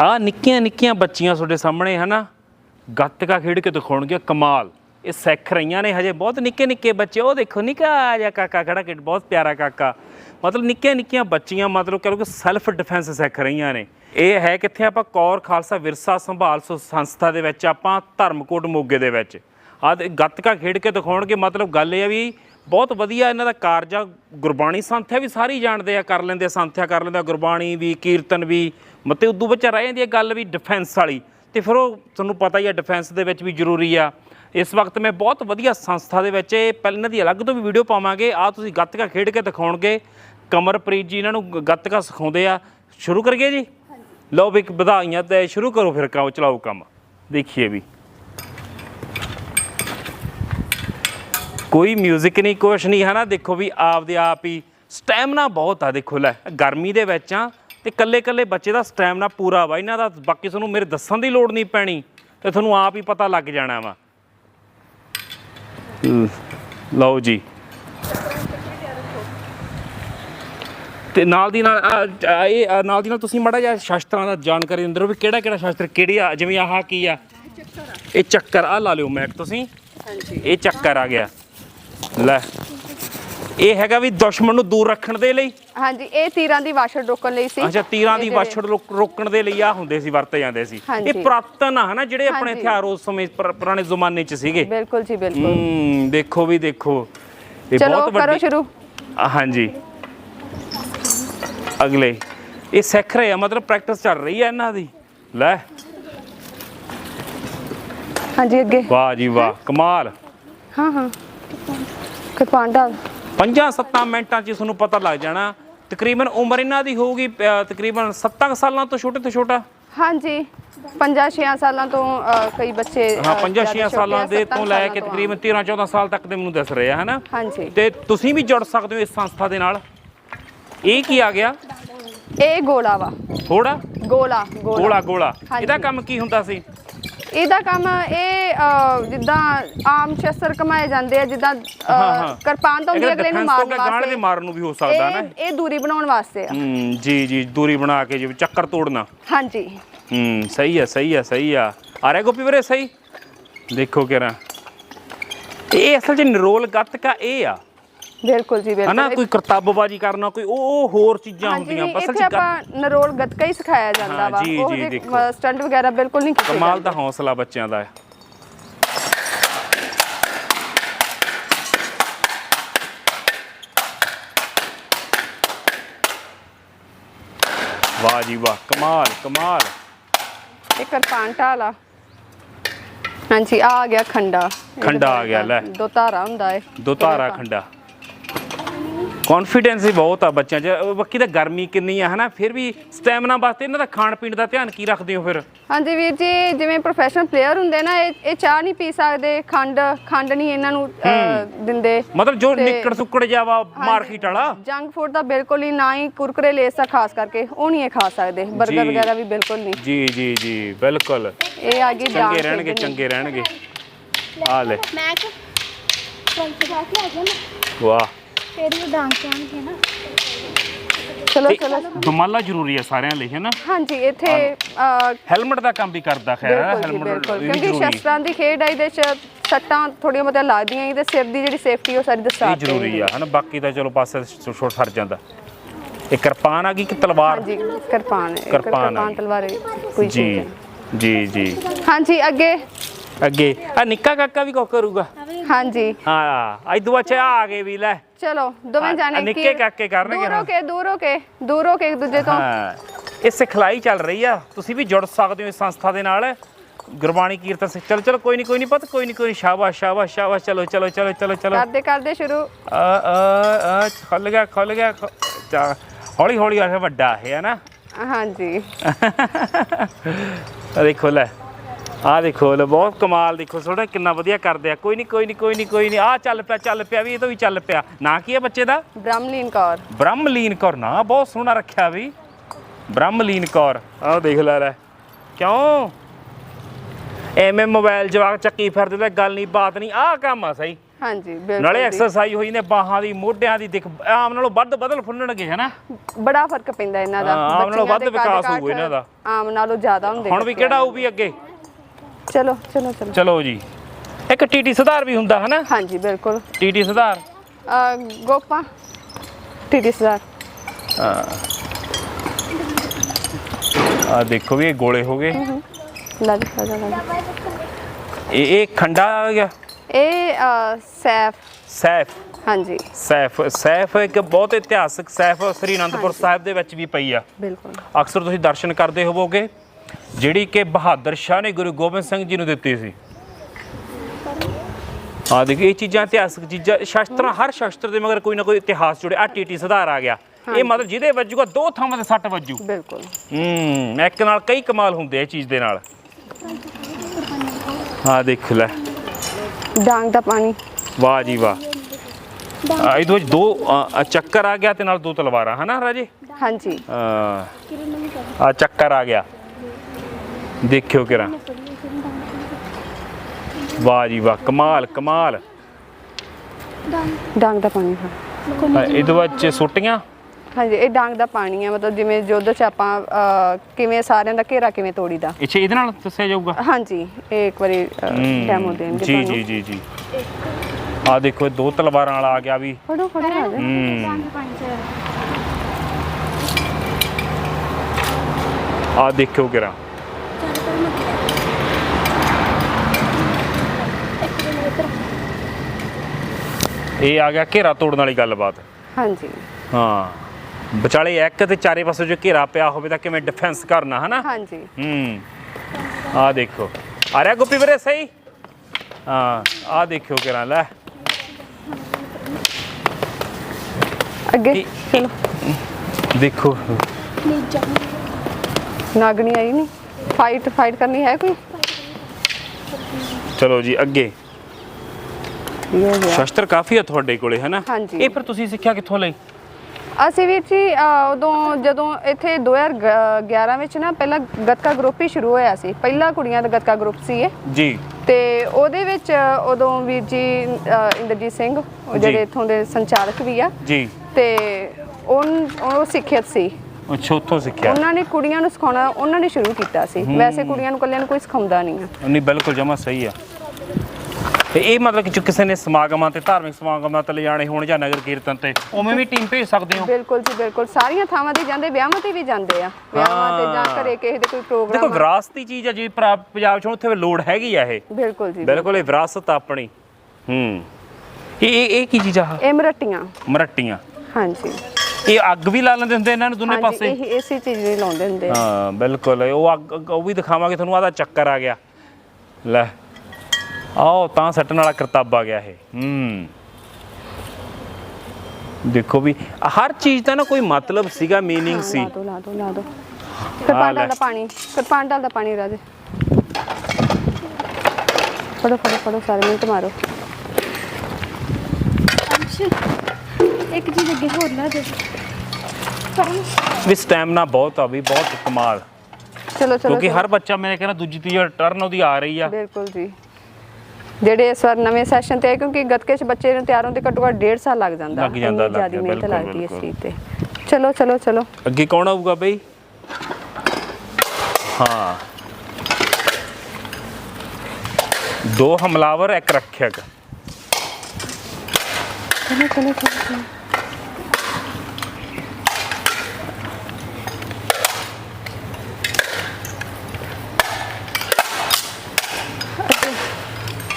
ਆ ਨਿੱਕੀਆਂ ਨਿੱਕੀਆਂ ਬੱਚੀਆਂ ਤੁਹਾਡੇ ਸਾਹਮਣੇ ਹਨਾ? ਗੱਤਕਾ ਖੇਡ ਕੇ ਦਿਖਾਉਣਗੀਆਂ ਕਮਾਲ। ਇਹ ਸਿੱਖ ਰਹੀਆਂ ਨੇ ਹਜੇ, ਬਹੁਤ ਨਿੱਕੇ ਨਿੱਕੇ ਬੱਚੇ, ਉਹ ਦੇਖੋ, ਨਿੱਕਾ ਜਿਹਾ ਕਾਕਾ ਖੜਾ ਕਿ ਬਹੁਤ ਪਿਆਰਾ ਕਾਕਾ। ਮਤਲਬ ਨਿੱਕੀਆਂ ਨਿੱਕੀਆਂ ਬੱਚੀਆਂ, ਮਤਲਬ ਕਹੋ ਕਿ ਸੈਲਫ ਡਿਫੈਂਸ ਸਿੱਖ ਰਹੀਆਂ ਨੇ। ਇਹ ਹੈ ਕਿੱਥੇ ਆਪਾਂ ਕੌਰ ਖਾਲਸਾ ਵਿਰਸਾ ਸੰਭਾਲ ਸੋ ਸੰਸਥਾ ਦੇ ਵਿੱਚ, ਆਪਾਂ ਧਰਮਕੋਟ ਮੋਗੇ ਦੇ ਵਿੱਚ। ਆ ਗੱਤਕਾ ਖੇਡ ਕੇ ਦਿਖਾਉਣਗੇ, ਮਤਲਬ ਗੱਲ ਇਹ ਆ ਵੀ ਬਹੁਤ ਵਧੀਆ ਇਹਨਾਂ ਦਾ ਕਾਰਜ ਆ ਗੁਰਬਾਣੀ ਸੰਥਿਆ ਵੀ ਸਾਰੀ ਜਾਣਦੇ ਆ ਕਰ ਲੈਂਦੇ ਆ ਸੰਥਿਆ ਕਰ ਲੈਂਦੇ ਆ ਗੁਰਬਾਣੀ ਵੀ ਕੀਰਤਨ ਵੀ ਮਤੇ ਉਦੋਂ ਵਿੱਚ ਰਹਿ ਜਾਂਦੀ ਹੈ ਗੱਲ ਵੀ ਡਿਫੈਂਸ ਵਾਲੀ। ਤੇ ਫਿਰ ਉਹ ਤੁਹਾਨੂੰ ਪਤਾ ਹੀ ਆ ਡਿਫੈਂਸ ਦੇ ਵਿੱਚ ਵੀ ਜ਼ਰੂਰੀ ਆ। ਇਸ ਵਕਤ ਮੈਂ ਬਹੁਤ ਵਧੀਆ ਸੰਸਥਾ ਦੇ ਵਿੱਚ ਇਹ ਪਹਿਲਾਂ ਇਹਨਾਂ ਦੀ ਅਲੱਗ ਤੋਂ ਵੀ ਵੀਡੀਓ ਪਾਵਾਂਗੇ। ਆ ਤੁਸੀਂ ਗੱਤਕਾ ਖੇਡ ਕੇ ਦਿਖਾਉਣਗੇ। ਕਮਰਪ੍ਰੀਤ ਜੀ ਇਹਨਾਂ ਨੂੰ ਗੱਤਕਾ ਸਿਖਾਉਂਦੇ ਆ। ਸ਼ੁਰੂ ਕਰੀਏ ਜੀ? ਲਓ ਵੀ ਵਧਾਈਆਂ ਤੇ ਸ਼ੁਰੂ ਕਰੋ ਫਿਰ ਕੰਮ ਚਲਾਓ ਕੰਮ। ਦੇਖੀਏ ਵੀ। ਕੋਈ 뮤직 ਨਹੀਂ ਕੁਛ ਨਹੀਂ ਹੈ ਨਾ ਦੇਖੋ ਵੀ ਆਪਦੇ ਆਪ ਹੀ ਸਟੈਮਨਾ ਬਹੁਤ ਆ ਦੇਖੋ ਲੈ ਗਰਮੀ ਦੇ ਵਿੱਚ ਆ ਤੇ ਕੱਲੇ ਕੱਲੇ ਬੱਚੇ ਦਾ ਸਟੈਮਨਾ ਪੂਰਾ ਵਾ। ਇਹਨਾਂ ਦਾ ਬਾਕੀ ਤੁਹਾਨੂੰ ਮੇਰੇ ਦੱਸਣ ਦੀ ਲੋੜ ਨਹੀਂ ਪੈਣੀ ਤੇ ਤੁਹਾਨੂੰ ਆਪ ਹੀ ਪਤਾ ਲੱਗ ਜਾਣਾ ਵਾ। ਲਓ ਜੀ। ਤੇ ਨਾਲ ਦੀ ਨਾਲ ਇਹ ਨਾਲ ਦੀ ਨਾਲ ਤੁਸੀਂ ਮੜਾ ਜਿਹਾ ਸ਼ਾਸਤਰਾਂ ਦਾ ਜਾਣਕਾਰੀ ਅੰਦਰੋਂ ਵੀ ਕਿਹੜਾ ਕਿਹੜਾ ਸ਼ਾਸਤਰ ਕਿਹੜੀ ਆ ਜਿਵੇਂ ਆਹ ਕੀ ਆ? ਇਹ ਚੱਕਰ ਆ। ਲਾ ਲਿਓ ਮੈਕ ਤੁਸੀਂ। ਹਾਂਜੀ। ਇਹ ਚੱਕਰ ਆ ਗਿਆ। ਲੈ। ਇਹ ਹੈਗਾ ਵੀ ਦੁਸ਼ਮਣ ਨੂੰ ਦੂਰ ਰੱਖਣ ਦੇ ਲਈ? ਹਾਂਜੀ ਇਹ ਤੀਰਾਂ ਦੀ ਵਾਸ਼ਰ ਰੋਕਣ ਲਈ ਸੀ। ਅੱਛਾ ਤੀਰਾਂ ਦੀ ਵਾਛੜ ਰੋਕ- ਰੋਕਣ ਦੇ ਲਈ ਆ ਹੁੰਦੇ ਸੀ ਵਰਤੇ ਜਾਂਦੇ ਸੀ। ਹਾਂਜੀ। ਇਹ ਪੁਰਾਤਨ ਆ ਹਨਾ ਜਿਹੜੇ ਆਪਣੇ ਹਾਂਜੀ। ਹਥਿਆਰ ਉਸ ਸਮੇਂ ਪੁਰ- ਪੁਰਾਣੇ ਜ਼ਮਾਨੇ 'ਚ ਸੀਗੇ? ਬਿਲਕੁਲ ਜੀ ਬਿਲਕੁਲ। ਹੂੰ ਦੇਖੋ ਵੀ ਦੇਖੋ। ਇਹ ਚਲੋ ਬਹੁਤ ਕਰੋ ਵੱਡੀ ਸ਼ੁਰੂ। ਆ, ਹਾਂਜੀ। ਅਗਲੇ। ਇਹ ਸਿੱਖ ਰਹੇ ਆ ਮਤਲਬ ਪ੍ਰੈਕਟਿਸ ਚੱਲ ਰਹੀ ਹੈ ਇਹਨਾਂ ਦੀ। ਲੈ। ਹਾਂਜੀ ਅੱਗੇ। ਵਾਹ ਜੀ ਵਾਹ ਕਮਾਲ। ਹਾਂ ਹਾਂ। ਕਿਰਪਾਨ ਡਾਲ ਪੰਜਾਂ ਸੱਤਾਂ ਮਿੰਟਾਂ 'ਚ ਤੁਹਾਨੂੰ ਪਤਾ ਲੱਗ ਜਾਣਾ। ਤਕਰੀਬਨ ਉਮਰ ਇਹਨਾਂ ਦੀ ਹੋਊਗੀ ਅ, ਤਕਰੀਬਨ 7 ਸਾਲਾਂ ਤੋਂ ਛੋਟੇ ਤੋਂ ਛੋਟਾ? ਹਾਂਜੀ 5-6 ਸਾਲਾਂ ਤੋਂ ਅ, ਕਈ ਬੱਚੇ ਅ, ਹਾਂ 5 ਜ਼ਿਆਦਾ 6 ਛੋਟੇ ਸਾਲਾਂ ਆ, ਦੇ ਸੱਤਾਂ ਤੋਂ ਲੈ ਸਾਲਾਂ ਕੇ ਤੋਂ। ਤਕਰੀਬਨ 13 14 ਸਾਲ ਤੱਕ ਦੇ ਮੈਨੂੰ ਦੱਸ ਰਹੇ ਆ ਹਨਾ? ਹਾਂਜੀ। ਤੇ ਤੁਸੀਂ ਵੀ ਜੁੜ ਸਕਦੇ ਹੋ ਇਸ ਸੰਸਥਾ ਦੇ ਨਾਲ। ਇਹ ਕੀ ਆ ਗਿਆ? ਇਹ ਗੋਲਾ ਵਾ। ਥੋੜਾ ਗੋਲਾ। ਗੋਲਾ ਗੋਲਾ। ਹਾਂਜੀ। ਇਹਦਾ ਕੰਮ ਕੀ ਹੁੰਦਾ ਸੀ? ਇਹਦਾ ਕੰਮ ਇਹ ਜਿੱਦਾਂ ਆਮ ਸ਼ਸਤਰ ਕਮਾਏ ਜਾਂਦੇ ਆ ਜਿੱਦਾਂ ਅ, ਹਾਂ, ਹਾਂ। ਕਿਰਪਾਨ ਤੋਂ ਹੁੰਦੀ ਹੈ ਅਗਲੇ ਨੂੰ ਮਾਰਨ ਗਾਂਢ ਦੇ ਵਾਸਤੇ। ਮਾਰਨ ਨੂੰ ਵੀ ਹੋ ਸਕਦਾ ਨਾ। ਇਹ ਇਹ ਦੂਰੀ ਬਣਾਉਣ ਵਾਸਤੇ ਆ। ਹੂੰ ਜੀ ਜੀ ਦੂਰੀ ਬਣਾ ਕੇ ਜਿਵੇਂ ਚੱਕਰ ਤੋੜਨਾ। ਹਾਂਜੀ। ਹੂੰ ਸਹੀ ਆ ਸਹੀ ਆ ਸਹੀ ਆ। ਆ ਰਿਹਾ ਗੋਪੀ ਵੀਰੇ ਸਹੀ? ਦੇਖੋ ਕਿਰਾ ਇਹ ਅਸਲ 'ਚ ਨਿਰੋਲ ਗੱਤਕਾ ਇਹ ਆ। ਬਿਲਕੁਲ ਜੀ ਬਿਲਕੁਲ। ਹਨਾ ਕੋਈ ਕਰਤੱਵਬਾਜੀ ਕਰਨਾ ਕੋਈ ਉਹ ਹੋਰ ਚੀਜ਼ਾਂ ਹੁੰਦੀਆਂ 'ਚ ਇੱਥੇ ਆਪਾਂ ਨਰੋਲ ਗੱਤਕਾ ਹੀ ਸਿਖਾਇਆ ਜਾਂਦਾ ਵਾ। ਉਹ ਜੀ, ਸਟੰਟ ਵਗੈਰਾ ਬਿਲਕੁਲ ਨਹੀਂ ਕੀਤੇ ਕਮਾਲ। ਦਾ ਹੌਸਲਾ ਬੱਚਿਆਂ ਦਾ ਹੈ। ਵਾਹ ਜੀ ਵਾਹ ਕਮਾਲ ਕਮਾਲ। ਇਹ ਕਿਰਪਾਨ ਢਾਲਾ ਹਾਂਜੀ ਆ ਗਿਆ ਖੰਡਾ। ਖੰਡਾ ਆ ਗਿਆ, ਲੈ। ਦੋ ਧਾਰਾ ਹੁੰਦਾ ਹੈ ਦੋ ਧਾਰਾ ਖੰਡਾ। ਕੌਨਫੀਡੈਂਸ ਹੀ ਬਹੁਤ ਆ ਬੱਚਿਆਂ 'ਚ। ਬਾਕੀ ਤਾਂ ਗਰਮੀ ਕਿੰਨੀ ਆ ਹਨਾ? ਫਿਰ ਵੀ ਸਟੈਮਿਨਾ ਵਾਸਤੇ ਇਹਨਾਂ ਦਾ ਖਾਣ ਪੀਣ ਦਾ ਧਿਆਨ ਕੀ ਰੱਖਦੇ ਹੋ ਫਿਰ? ਹਾਂਜੀ ਵੀਰ ਜੀ ਜਿਵੇਂ ਪ੍ਰੋਫੈਸ਼ਨਲ ਪਲੇਅਰ ਹੁੰਦੇ ਨਾ ਇਹ ਇਹ ਚਾਹ ਨਹੀਂ ਪੀ ਸਕਦੇ ਖੰਡ ਖੰਡ ਨਹੀਂ ਇਹਨਾਂ ਨੂੰ ਦਿੰਦੇ। ਮਤਲਬ ਜੋ ਤੇ- ਨਿੱਕੜ ਸੁੱਕੜ ਜਾਵਾ ਮਾਰਕੀਟ ਵਾਲਾ? ਜੰਕ ਫੂਡ ਤਾਂ ਬਿਲਕੁਲ ਹੀ ਨਾ ਹੀ ਕੁਰਕਰੇ ਲੇਸ ਦਾ ਖਾਸ ਕਰਕੇ ਉਹ ਨਹੀਂ ਇਹ ਖਾ ਸਕਦੇ। 버ਗਰ ਜੀ। ਵਗੈਰਾ ਵੀ ਬਿਲਕੁਲ ਨਹੀਂ। ਜੀ ਜੀ ਜੀ ਬਿਲਕੁਲ। ਇਹ ਆ ਗਈ ਚੰਗੇ ਰਹਿਣਗੇ। ਚੰਗੇ ਰਹਿਣਗੇ। ਆ ਲੈ। ਮੈਂ ਕਿ ਟਰੰਕ ਜਾ ਕੇ ਆ ਨਾ ਵਾਹ। ਫਿਰ ਉਹ ਡਾਂਸ ਆਣਗੇ ਨਾ। ਚਲੋ ਤੇ ਚਲੋ। ਦਮਾਲਾ ਜ਼ਰੂਰੀ ਹੈ ਸਾਰਿਆਂ ਲਈ ਹੈ ਨਾ ਹਾਂਜੀ ਇੱਥੇ ਹੈਲਮਟ ਦਾ ਕੰਮ ਵੀ ਕਰਦਾ ਖੈਰ ਹੈ ਬਿਲਕੁਲ ਜੀ ਬਿਲਕੁਲ। ਵੀ ਕਿਉਂਕਿ ਸ਼ਸਤਰਾਂ ਦੀ ਖੇਡ ਆ ਇਹਦੇ ਚ ਸੱਟਾਂ ਥੋੜੀਆਂ ਬਹੁਤੀਆਂ ਲੱਗਦੀਆਂ ਇਹਦੇ ਸਿਰ ਦੀ ਜਿਹੜੀ ਸੇਫਟੀ ਉਹ ਸਾਰੀ ਇਹ ਦਸਤਾਰ ਤੇ ਜ਼ਰੂਰੀ ਆ। ਹਨਾ? ਬਾਕੀ ਤਾਂ ਚਲੋ ਪਾਸੇ ਛੋਟ ਸਰ ਜਾਂਦਾ। ਇਹ ਕਿਰਪਾਨ ਆ ਗਈ ਕਿ ਤਲਵਾਰ? ਹਾਂਜੀ ਕਿਰਪਾਨ ਹੈ, ਕਿਰਪਾਨ। ਤਲਵਾਰ ਹੈ, ਕੋਈ ਹੈ। ਜੀ ਜੀ। ਹਾਂਜੀ ਅੱਗੇ। ਅੱਗੇ। ਆ ਨਿੱਕਾ ਕਾਕਾ ਵੀ ਕੋ ਕਰੂਗਾ? ਹਾਂਜੀ। ਹਾਂ ਇਦੋਂ ਅੱਛਾ ਆ ਗਏ ਵੀ ਲੈ। ਚਲੋ ਦੋਵੇਂ ਜਾਣੇ ਆ ਨਿੱਕੇ ਕਾਕੇ ਕਰਨਗੇ ਦੂਰ ਕੇ ਦੂਰ ਕੇ ਦੂਰ ਕੇ ਇੱਕ ਦੂਜੇ ਤੋਂ। ਹਾਂ ਇਹ ਸਿਖਲਾਈ ਚੱਲ ਰਹੀ ਆ। ਤੁਸੀਂ ਵੀ ਜੁੜ ਸਕਦੇ ਹੋ ਇਸ ਸੰਸਥਾ ਦੇ ਨਾਲ। ਗੁਰਬਾਣੀ ਕੀਰਤਨ ਸਿੱਖ ਚਲੋ ਚਲੋ ਕੋਈ ਨਹੀਂ ਕੋਈ ਨਹੀਂ ਪਤ ਕੋਈ ਨਹੀਂ ਕੋਈ ਸ਼ਾਬਾਸ਼ ਸ਼ਾਬਾਸ਼ ਸ਼ਾਬਾਸ਼। ਚਲੋ ਚਲੋ ਚਲੋ ਚਲੋ ਚਲੋ। ਕਰਦੇ ਕਰਦੇ ਸ਼ੁਰੂ। ਆ ਆ ਆ ਖੁੱਲ ਗਿਆ ਖੁੱਲ ਗਿਆ ਹੌਲੀ ਹੌਲੀ ਆ ਵੱਡਾ ਹੈ ਨਾ? ਹਾਂਜੀ। ਆ ਦੇਖੋ ਲੈ। ਆ ਦੇਖੋ ਲੈ ਬਹੁਤ ਕਮਾਲ ਦੇਖੋ ਥੋੜਾ ਕਿੰਨਾ ਵਧੀਆ ਕਰਦੇ ਆ। ਕੋਈ ਨਹੀਂ ਕੋਈ ਨਹੀਂ ਕੋਈ ਨਹੀਂ ਕੋਈ ਨਹੀਂ ਆ ਚੱਲ ਪਿਆ ਚੱਲ ਪਿਆ ਵੀ ਇਹ ਤੋਂ ਵੀ ਚੱਲ ਪਿਆ। ਨਾਂ ਕੀ ਹੈ ਬੱਚੇ ਦਾ? ਬ੍ਰਹਮਲੀਨ ਕੌਰ। ਬ੍ਰਹਮਲੀਨ ਕੌਰ ਨਾ ਬਹੁਤ ਸੋਹਣਾ ਰੱਖਿਆ ਵੀ। ਬ੍ਰਹਮਲੀਨ ਕੌਰ। ਆਹ ਦੇਖ ਲੈ ਲੈ। ਕਿਉਂ? ਐਵੇਂ ਮੋਬਾਈਲ ਜਵਾਕ ਚੱਕੀ ਫਿਰਦੇ ਤਾਂ ਗੱਲ ਨਹੀਂ ਬਾਤ ਨਹੀਂ ਆਹ ਕੰਮ ਆ ਸਹੀ। ਹਾਂਜੀ ਬਿਲਕੁਲ ਨਾਲੇ ਜੀ। ਐਕਸਰਸਾਈਜ਼ ਹੋਈ ਨੇ ਬਾਹਾਂ ਦੀ ਮੋਢਿਆਂ ਦੀ ਦਿਖ ਆਮ ਨਾਲੋਂ ਵੱਧ ਬਦਲ ਫੁੱਲਣਗੇ ਹਨਾ? ਬੜਾ ਫ਼ਰਕ ਪੈਂਦਾ ਇਹਨਾਂ ਦਾ ਹਾਂ, ਆਮ ਨਾਲੋਂ ਬੱਚਿਆਂ ਵੱਧ ਦੇ ਵਿਕਾਸ ਕਾਠ ਹੋਊ ਇਹਨਾਂ ਦਾ। ਆਮ ਨਾਲੋਂ ਜ਼ਿਆਦਾ ਹੁੰਦੇ ਹੁਣ ਵੀ ਬੱਚਿਆਂ ਕਿਹੜਾ ਆਊ ਵੀ ਅੱਗੇ। ਚਲੋ ਚਲੋ ਚਲੋ। ਚਲੋ ਜੀ। ਇੱਕ ਟੀਟੀ ਸੁਧਾਰ ਵੀ ਹੁੰਦਾ ਹਨਾ? ਹਾਂਜੀ ਬਿਲਕੁਲ। ਟੀਟੀ ਸੁਧਾਰ। ਅਹ, ਗੋਪਾ। ਟੀਟੀ ਸਰਦਾਰ ਆ ਦੇਖੋ ਵੀ ਇਹ ਗੋਲੇ ਹੋ ਗਏ। ਲਾ ਦੇ ਲਾ ਦੇ, ਲਾ ਦੇ। ਇਹ ਇਹ ਖੰਡਾ ਆ ਗਿਆ? ਇਹ ਅਹ, ਸੈਫ। ਸੈਫ। ਹਾਂਜੀ। ਸੈਫ ਸੈਫ ਇੱਕ ਬਹੁਤ ਇਤਿਹਾਸਕ ਸੈਫ ਸ੍ਰੀ ਅਨੰਦਪੁਰ ਸਾਹਿਬ ਦੇ ਵਿੱਚ ਵੀ ਪਈ ਆ। ਬਿਲਕੁਲ। ਅਕਸਰ ਤੁਸੀਂ ਦਰਸ਼ਨ ਕਰਦੇ ਹੋਵੋਗੇ। ਜਿਹੜੀ ਕਿ ਬਹਾਦਰ ਸ਼ਾਹ ਨੇ ਗੁਰੂ ਗੋਬਿੰਦ ਸਿੰਘ ਜੀ ਨੂੰ ਦਿੱਤੀ ਸੀ। ਆ ਦੇਖੋ ਇਹ ਚੀਜ਼ਾਂ ਇਤਿਹਾਸਕ ਚੀਜ਼ਾਂ ਸ਼ਾਸਤਰਾਂ ਹਰ ਸ਼ਾਸਤਰ ਦੇ ਮਗਰ ਕੋਈ ਨਾ ਕੋਈ ਇਤਿਹਾਸ ਜੁੜੇ ਆ ਟੀਟੀ ਸੁਧਾਰ ਆ ਗਿਆ। ਇਹ ਮਤਲਬ ਜਿਹਦੇ ਵੱਜੂਗਾ ਦੋ ਥਾਵਾਂ ਤੇ ਸੱਟ ਵੱਜੂ। ਬਿਲਕੁਲ। ਹੂੰ ਇੱਕ ਨਾਲ ਕਈ ਕਮਾਲ ਹੁੰਦੇ ਆ ਇਹ ਚੀਜ਼ ਦੇ ਨਾਲ। ਆ ਦੇਖ ਲੈ। ਡਾਂਗ ਦਾ ਪਾਣੀ। ਵਾਹ ਜੀ ਵਾਹ। ਇਹਦੇ ਵਿੱਚ ਦੋ ਚੱਕਰ ਆ ਗਿਆ ਤੇ ਨਾਲ ਦੋ ਤਲਵਾਰਾਂ ਹਨਾ ਰਾਜੇ? ਹਾਂਜੀ। ਆ ਚੱਕਰ ਆ ਗਿਆ। ਦੇਖਿਓ ਕਿਰਾ। ਵਾਹ ਜੀ ਵਾਹ ਕਮਾਲ ਕਮਾਲ। ਡਾਂਗ ਦਾ ਪਾਣੀ ਹਾਂ। ਆ, ਇਹਦੇ ਵਿੱਚ ਸੁੱਟੀਆਂ? ਹਾਂਜੀ ਇਹ ਡਾਂਗ ਦਾ ਪਾਣੀ ਹੈ ਮਤਲਬ ਜਿਵੇਂ ਯੁੱਧ ਚ ਆਪਾਂ ਅਹ, ਕਿਵੇਂ ਸਾਰਿਆਂ ਦਾ ਘੇਰਾ ਕਿਵੇਂ ਤੋੜੀਦਾ। ਇੱਥੇ ਇਹਦੇ ਨਾਲ ਦੱਸਿਆ ਜਾਊਗਾ? ਹਾਂਜੀ ਇਹ ਇੱਕ ਵਾਰੀ ਹੂੰ, ਡੈਮੋ ਦੇਣਗੇ ਜੀ ਜੀ ਜੀ ਜੀ। ਆ ਦੇਖੋ ਇਹ ਦੋ ਤਲਵਾਰਾਂ ਵਾਲਾ ਆ ਗਿਆ ਵੀ। ਫੜੋ ਫੜੋ ਰਾਜਾ ਹੂੰ। ਪਾਣੀ ਚ ਆ ਦੇਖਿਓ ਕਿਰਾ ਚੱਲ ਪਰ ਮੈਂ ਇੱਕ ਮਿੰਟ ਇੱਧਰ ਇਹ ਆ ਗਿਆ ਘੇਰਾ ਤੋੜਨ ਵਾਲੀ ਗੱਲਬਾਤ। ਹਾਂਜੀ। ਹਾਂ। ਵਿਚਾਲੇ ਇੱਕ ਤੇ ਚਾਰੇ ਪਾਸੇ ਜੋ ਘੇਰਾ ਪਿਆ ਹੋਵੇ ਤਾਂ ਕਿਵੇਂ ਡਿਫੈਂਸ ਕਰਨਾ ਹਨਾ? ਹਾਂਜੀ। ਹੂੰ। ਆ ਦੇਖੋ। ਆ ਰਿਹਾ ਗੁੱਪੀ ਵੀਰੇ ਸਹੀ? ਹਾਂ ਆ ਦੇਖਿਓ ਕਿਰਾ ਲੈ। ਅੱਗੇ? ਇਹ- ਚਲੋ। ਦੇਖੋ। ਨਾਗਣੀ ਆਈ ਨਹੀਂ ਫਾਈਟ ਫਾਈਟ ਕਰਨੀ ਹੈ ਕੋਈ? ਚਲੋ ਜੀ ਅੱਗੇ। ਹੋ ਗਿਆ। ਸ਼ਸਤਰ ਕਾਫੀ ਆ ਤੁਹਾਡੇ ਕੋਲੇ ਹਨਾ? ਹਾਂਜੀ। ਇਹ ਫਿਰ ਤੁਸੀਂ ਸਿੱਖਿਆ ਕਿੱਥੋਂ ਲਈ? ਅਸੀਂ ਵੀਰ ਜੀ ਅਹ, ਉਦੋਂ ਜਦੋਂ ਇੱਥੇ 2011 ਵਿੱਚ ਨਾ ਪਹਿਲਾਂ ਗੱਤਕਾ ਗਰੁੱਪ ਹੀ ਸ਼ੁਰੂ ਹੋਇਆ ਸੀ। ਪਹਿਲਾ ਕੁੜੀਆਂ ਦਾ ਗੱਤਕਾ ਗਰੁੱਪ ਸੀ ਇਹ। ਜੀ। ਤੇ ਉਹਦੇ ਵਿੱਚ ਉਦੋਂ ਵੀਰ ਜੀ ਅਹ, ਇੰਦਰਜੀਤ ਸਿੰਘ ਉਹ ਜੀ। ਜਿਹੜੇ ਇੱਥੋਂ ਦੇ ਸੰਚਾਲਕ ਵੀ ਆ। ਜੀ। ਤੇ ਉਨ ਉਹ ਸਿੱਖਿਅਤ ਸੀ। ਅੱਛਾ ਉੱਥੋਂ ਸਿੱਖਿਆ। ਉਹਨਾਂ ਨੇ ਕੁੜੀਆਂ ਨੂੰ ਸਿਖਾਉਣਾ ਉਹਨਾਂ ਨੇ ਸ਼ੁਰੂ ਕੀਤਾ ਸੀ। ਵੈਸੇ ਕੁੜੀਆਂ ਨੂੰ ਇਕੱਲਿਆਂ ਨੂੰ ਕੋਈ ਸਿਖਾਉਂਦਾ ਨਹੀਂ ਆ। ਨਹੀਂ ਬਿਲਕੁਲ ਜਮਾ ਸਹੀ ਆ। ਤੇ ਇਹ ਮਤਲਬ ਕਿ ਜੋ ਕਿਸੇ ਨੇ ਸਮਾਗਮਾਂ ਤੇ ਧਾਰਮਿਕ ਸਮਾਗਮਾਂ ਤੇ ਲਿਜਾਣੇ ਹੋਣ ਜਾਂ ਨਗਰ ਕੀਰਤਨ ਤੇ ਉਵੇਂ ਵੀ ਟੀਮ ਭੇਜ ਸਕਦੇ ਹੋ? ਬਿਲਕੁਲ ਜੀ ਬਿਲਕੁਲ। ਸਾਰੀਆਂ ਥਾਵਾਂ ਤੇ ਜਾਂਦੇ ਵਿਆਹਾਂ ਤੇ ਵੀ ਜਾਂਦੇ ਆ। ਵਿਆਹਾਂ ਤੇ ਜਾਂ। ਘਰੇ ਕਿਸੇ ਦੇ ਕੋਈ ਦੇਖੋ ਪ੍ਰੋਗਰਾਮ ਆ। ਵਿਰਾਸਤੀ ਚੀਜ਼ ਆ ਜੀ ਪੰਜਾਬ ਚ ਉੱਥੇ ਲੋੜ ਹੈਗੀ ਆ ਇਹ। ਬਿਲਕੁਲ ਜੀ ਬਿਲਕੁਲ ਇਹ ਵਿਰਾਸਤ ਆਪਣੀ। ਹੂੰ। ਇਹ ਇਹ ਕੀ ਚੀਜ਼ ਆ? ਇਹ ਮਰਟੀਆਂ। ਮਰਟੀਆਂ। ਹਾਂਜੀ। ਇਹ ਅੱਗ ਵੀ ਲਾ ਲੈਂਦੇ ਹੁੰਦੇ ਇਹਨਾਂ ਨੂੰ ਦੋਨੇ ਹਾਂਜੀ ਪਾਸੇ? ਇਹ ਇਸੇ ਚੀਜ਼ ਲਈ ਲਾਉਂਦੇ ਹੁੰਦੇ ਹਾਂ ਬਿਲਕੁਲ। ਉਹ ਅੱਗ- ਉਹ ਵੀ ਦਿਖਾਵਾਂਗੇ ਤੁਹਾਨੂੰ ਆਦਾ ਚੱਕਰ ਆ ਗਿਆ। ਲੈ। ਆਓ ਤਾਂ ਸੱਟਣ ਵਾਲਾ ਕਰਤੱਬ ਆ ਗਿਆ ਇਹ ਹੂੰ ਦੇਖੋ ਵੀ ਹਰ ਚੀਜ਼ ਦਾ ਨਾ ਕੋਈ ਮਤਲਬ ਸੀਗਾ मीनिंग ਸੀ ਲਾ ਦੋ ਲਾ ਦੋ ਲਾ ਦੋ ਕਿਰਪਾਨ ਲੈ। ਡਾਲ ਦਾ ਪਾਣੀ ਕਿਰਪਾਨ ਡਾਲ ਦਾ ਪਾਣੀ ਰਾਜੇ ਫੜੋ ਫੜੋ ਫੜੋ ਸਾਰੇ ਮਿੰਟ ਮਾਰੋ ਅੰਸ਼ ਇੱਕ ਚੀਜ਼ ਅੱਗੇ ਹੋਰ ਲਾ ਦੇ ਪਰ ਵੀ ਸਟੈਮਨਾ ਬਹੁਤ ਆ ਵੀ ਬਹੁਤ ਕਮਾਲ ਚਲੋ ਚਲੋ ਕਿਉਂਕਿ ਚਲੋ। ਹਰ ਬੱਚਾ ਮੇਰੇ ਕਹਿੰਦਾ ਦੂਜੀ ਤੀਜੀ ਟਰਨ ਉਹਦੀ ਆ ਰਹੀ ਆ ਬਿਲਕੁਲ ਜੀ ਜਿਹੜੇ ਇਸ ਵਾਰ ਨਵੇਂ ਸੈਸ਼ਨ ਤੇ ਆਏ ਕਿਉਂਕਿ ਗੱਤਕੇ 'ਚ ਬੱਚੇ ਨੂੰ ਤਿਆਰ ਹੁੰਦੇ ਘੱਟੋ ਘੱਟ 1.5 ਸਾਲ ਲੱਗ ਜਾਂਦਾ। ਲੱਗ ਜਾਂਦਾ, ਇੰਨੀ ਲੱਗ ਜ਼ਿਆਦਾ ਜਾਂਦਾ, ਮਿਹਨਤ ਬਿਲਕੁਲ, ਲੱਗਦੀ ਹੈ ਇਸ ਬਿਲਕੁਲ। ਚੀਜ਼ ਤੇ। ਚਲੋ ਚਲੋ ਚਲੋ। ਅੱਗੇ ਕੌਣ ਆਊਗਾ ਬਈ? ਹਾਂ। ਦੋ ਹਮਲਾਵਰ ਇੱਕ ਰੱਖਿਅਕ। ਚਲੋ ਚਲੋ ਚਲੋ।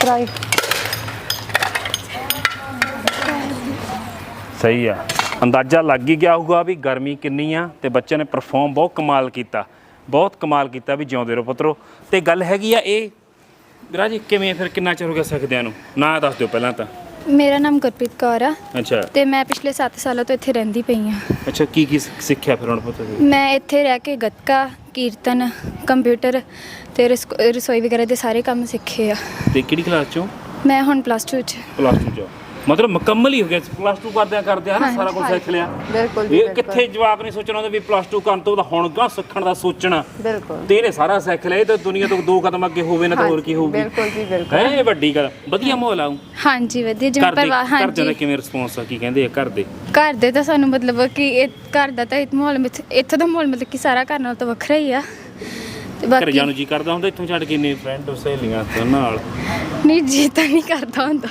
ਟਰਾਈ ਸਹੀ ਆ। ਅੰਦਾਜ਼ਾ ਲੱਗ ਹੀ ਗਿਆ ਹੋਊਗਾ ਵੀ ਗਰਮੀ ਕਿੰਨੀ ਆ ਤੇ ਬੱਚਿਆਂ ਨੇ ਪਰਫਾਰਮ ਬਹੁਤ ਕਮਾਲ ਕੀਤਾ। ਬਹੁਤ ਕਮਾਲ ਕੀਤਾ ਵੀ ਜਿਉਂਦੇ ਰਹੋ ਪੁੱਤਰੋ। ਤੇ ਗੱਲ ਹੈਗੀ ਆ ਇਹ, ਵੀਰਾ ਜੀ, ਕਿਵੇਂ ਫਿਰ ਕਿੰਨਾ ਚਿਰ ਹੋ ਗਿਆ ਸਿੱਖਦਿਆਂ ਨੂੰ? ਨਾ ਦੱਸ ਦਿਓ ਪਹਿਲਾਂ ਤਾਂ। ਮੇਰਾ ਨਾਮ ਗੁਰਪ੍ਰੀਤ ਕੌਰ ਆ। ਅੱਛਾ। ਤੇ ਮੈਂ ਪਿਛਲੇ 7 ਸਾਲਾਂ ਤੋਂ ਇੱਥੇ ਰਹਿੰਦੀ ਪਈ ਆ ਅੱਛਾ ਕੀ ਕੀ ਸਿੱਖ- ਸਿੱਖਿਆ ਫਿਰ ਹੁਣ ਪੁੱਤ ਮੈਂ ਇੱਥੇ ਰਹਿ ਕੇ ਗੱਤਕਾ ਕੀਰਤਨ ਕੰਪਿਊਟਰ ਤੇ ਰਸੋ- ਰਸੋਈ ਵਗੈਰਾ ਦੇ ਸਾਰੇ ਕੰਮ ਸਿੱਖੇ ਆ। ਤੇ ਕਿਹੜੀ ਕਲਾਸ ਚੋਂ? ਮੈਂ ਹੁਣ ਪਲੱਸ 2 ਚ। ਪਲੱਸ 2 ਚੋਂ। ਮਤਲਬ ਮੁਕੰਮਲ ਹੀ ਹੋ ਗਿਆ। ਪਲੱਸ 2 ਕਰਦਿਆਂ ਕਰਦਿਆਂ ਹਨਾ ਸਾਰਾ ਕੁਝ ਸਿੱਖ ਲਿਆ। ਬਿਲਕੁਲ ਜੀ ਇਹ। ਕਿੱਥੇ ਜਵਾਬ ਨਹੀਂ ਸੋਚਣਾ ਹੁੰਦਾ ਵੀ ਪਲੱਸ 2 ਕਰਨ ਤੋਂ ਬਾਅਦ ਹੁਣ ਗਾਂ ਸਿੱਖਣ ਦਾ ਸੋਚਣਾ। ਬਿਲਕੁਲ। ਤੇ ਇਹਨੇ ਸਾਰਾ ਸਿੱਖ ਲਿਆ ਇਹ ਤਾਂ ਦੁਨੀਆ ਤੋਂ ਦੋ ਕਦਮ ਅੱਗੇ ਹੋਵੇ ਨਾ ਤਾਂ ਹੋਰ ਕੀ ਹੋਊਗੀ। ਬਿਲਕੁਲ ਜੀ ਬਿਲਕੁਲ। ਹੈ ਇਹ ਵੱਡੀ ਗੱਲ। ਵਧੀਆ ਮਾਹੌਲ ਆਉਂ ਹਾਂਜੀ ਵਧੀਆ। ਜਿਵੇਂ ਘਰ ਦੇ ਪਰਿਵਾਰ ਘਰ ਦਾ ਹਾਂਜੀ। ਕਿਵੇਂ ਰਿਸਪੌਂਸ ਆ? ਕੀ ਕਹਿੰਦੇ ਆ ਘਰ ਦੇ? ਘਰ ਦੇ ਤਾਂ ਸਾਨੂੰ ਮਤਲਬ ਕਿ ਇਹ ਘਰ ਦਾ ਤਾਂ ਇਹ ਮਾਹੌਲ ਵਿੱਚ ਇੱਥੋਂ ਦਾ ਮਾਹੌਲ ਮਤਲਬ ਕਿ ਸਾਰਾ ਘਰ ਨਾਲ ਤਾਂ ਵੱਖਰਾ ਹੀ ਆ। ਤੇ ਘਰ ਬਾਕੀ ਜਾਣ ਨੂੰ ਜੀ ਕਰਦਾ ਹੁੰਦਾ ਇੱਥੋਂ ਛੱਡ ਕੇ ਨੇ ਫਰੈਂਡ ਸਹੇਲੀਆਂ ਤੇ ਨਾਲ? ਨਹੀਂ ਜੀ ਤਾਂ ਨਹੀਂ ਕਰਦਾ ਹੁੰਦਾ।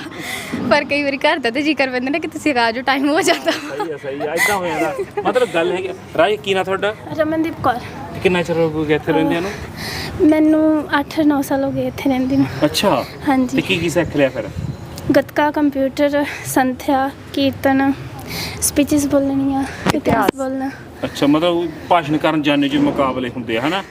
ਪਰ ਕਈ ਵਾਰੀ ਘਰ ਦਾ ਤੇ ਜੀ ਕਰ ਪੈਂਦਾ ਨਾ ਕਿ ਤੁਸੀਂ ਆ ਜਾਓ ਟਾਈਮ ਹੋ ਜਾਂਦਾ। ਸਹੀ ਆ ਸਹੀ ਆ ਇਦਾਂ ਹੋ ਜਾਂਦਾ। ਮਤਲਬ ਗੱਲ ਹੈ ਰਾਜ ਕੀ ਨਾ ਤੁਹਾਡਾ? ਰਮਨਦੀਪ ਕੌਰ। ਤੇ ਕਿੰਨਾ ਚਿਰ ਹੋ ਗਿਆ ਇੱਥੇ ਰਹਿੰਦਿਆਂ ਨੂੰ? ਮੈਨੂੰ 8-9 ਸਾਲ ਹੋ ਗਏ ਇੱਥੇ ਰਹਿੰਦੀ ਨੂੰ। ਅੱਛਾ। ਤੇ ਹਾਂਜੀ ਕੀ ਕੀ ਸਿੱਖ ਲਿਆ ਫਿਰ? ਗੱਤਕਾ ਕੰਪਿਊਟਰ ਸੰਥਿਆ ਕੀਰਤਨ ਸਪੀਚਸ ਬੋਲਣੀਆਂ ਇਤਿਹਾਸ। ਬੋਲਣਾ। ਅੱਛਾ ਮਤਲਬ ਭਾਸ਼ਣ ਕਰਨ ਜਾਣੇ ਜੋ ਮੁਕਾਬਲੇ ਹੁੰਦੇ ਆ ਹਨਾ?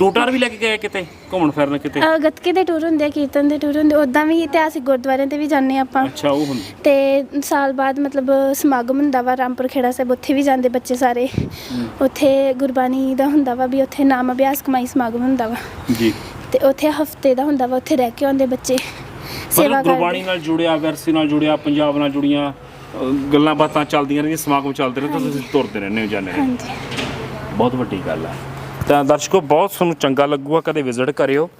ਟੂਟਰ ਵੀ ਲੈ ਕੇ ਗਏ ਕਿਤੇ? ਘੁੰਮਣ ਫਿਰਨ ਕਿਤੇ? ਅਹ ਗੱਤਕੇ ਦੇ ਟੂਰ ਹੁੰਦੇ ਆ ਕੀਰਤਨ ਦੇ ਟੂਰ ਹੁੰਦੇ ਉਦਾਂ ਵੀ ਇਤਿਹਾਸਿਕ ਗੁਰਦੁਆਰਿਆਂ ਤੇ ਵੀ ਜਾਂਦੇ ਹਾਂ ਆਪਾਂ। ਅੱਛਾ ਉਹ ਹੁੰਦੇ। ਤੇ ਸਾਲ ਬਾਅਦ ਮਤਲਬ ਸਮਾਗਮ ਹੁੰਦਾ ਵਾ ਰਾਮਪੁਰ ਖੇੜਾ ਸਾਹਿਬ ਉੱਥੇ ਵੀ ਜਾਂਦੇ ਬੱਚੇ ਸਾਰੇ। ਉੱਥੇ ਗੁਰਬਾਣੀ ਦਾ ਹੁੰਦਾ ਵਾ ਵੀ ਉੱਥੇ ਨਾਮ ਅਭਿਆਸ ਕਮਾਈ ਸਮਾਗਮ ਹੁੰਦਾ ਵਾ। ਜੀ। ਤੇ ਉੱਥੇ ਹਫ਼ਤੇ ਦਾ ਹੁੰਦਾ ਵਾ ਉੱਥੇ ਰਹਿ ਕੇ ਆਉਂਦੇ ਬੱਚੇ। ਸੇਵਾ ਗੁਰਬਾਣੀ ਕਰਦੇ। ਨਾਲ ਜੁੜਿਆ ਵਿਰਸੇ ਨਾਲ ਜੁੜਿਆ ਪੰਜਾਬ ਨਾਲ ਜੁੜੀਆਂ ਅ, ਗੱਲਾਂ ਬਾਤਾਂ ਚੱਲਦੀਆਂ ਰਹਿੰਦੀਆਂ ਸਮਾਗਮ ਚੱਲਦੇ ਰਹਿੰਦੇ ਤੁਸੀਂ ਤੁਰਦੇ ਰਹਿੰਦੇ ਹੋ ਜਾਂਦੇ ਰਹਿੰਦੇ ਹਾਂਜੀ। ਬਹੁਤ ਵੱਡੀ ਗੱਲ ਆ। ਤਾਂ ਦਰਸ਼ਕੋ, ਬਹੁਤ ਤੁਹਾਨੂੰ ਚੰਗਾ ਲੱਗੂਗਾ ਕਦੇ ਵਿਜ਼ਿਟ ਕਰਿਓ।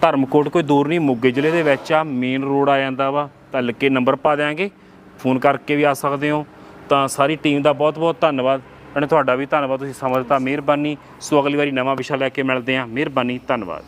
ਧਰਮਕੋਟ ਕੋਈ ਦੂਰ ਨਹੀਂ, ਮੋਗੇ ਜ਼ਿਲ੍ਹੇ ਦੇ ਵਿੱਚ ਆ ਮੇਨ ਰੋਡ ਆ ਜਾਂਦਾ ਵਾ, ਤਾਂ ਲਿਖ ਕੇ ਨੰਬਰ ਪਾ ਦਿਆਂਗੇ। ਫੋਨ ਕਰਕੇ ਵੀ ਆ ਸਕਦੇ ਹੋ। ਤਾਂ ਸਾਰੀ ਟੀਮ ਦਾ ਬਹੁਤ ਬਹੁਤ ਧੰਨਵਾਦ। અને ਤੁਹਾਡਾ ਵੀ ਧੰਨਵਾਦ, ਤੁਸੀਂ ਸਮਝਤਾ ਮਿਹਰਬਾਨੀ। ਸੋ ਅਗਲੀ ਵਾਰੀ ਨਵਾਂ ਵਿਸ਼ਾ ਲੈ ਕੇ ਮਿਲਦੇ ਹਾਂ। ਮਿਹਰਬਾਨੀ, ਧੰਨਵਾਦ।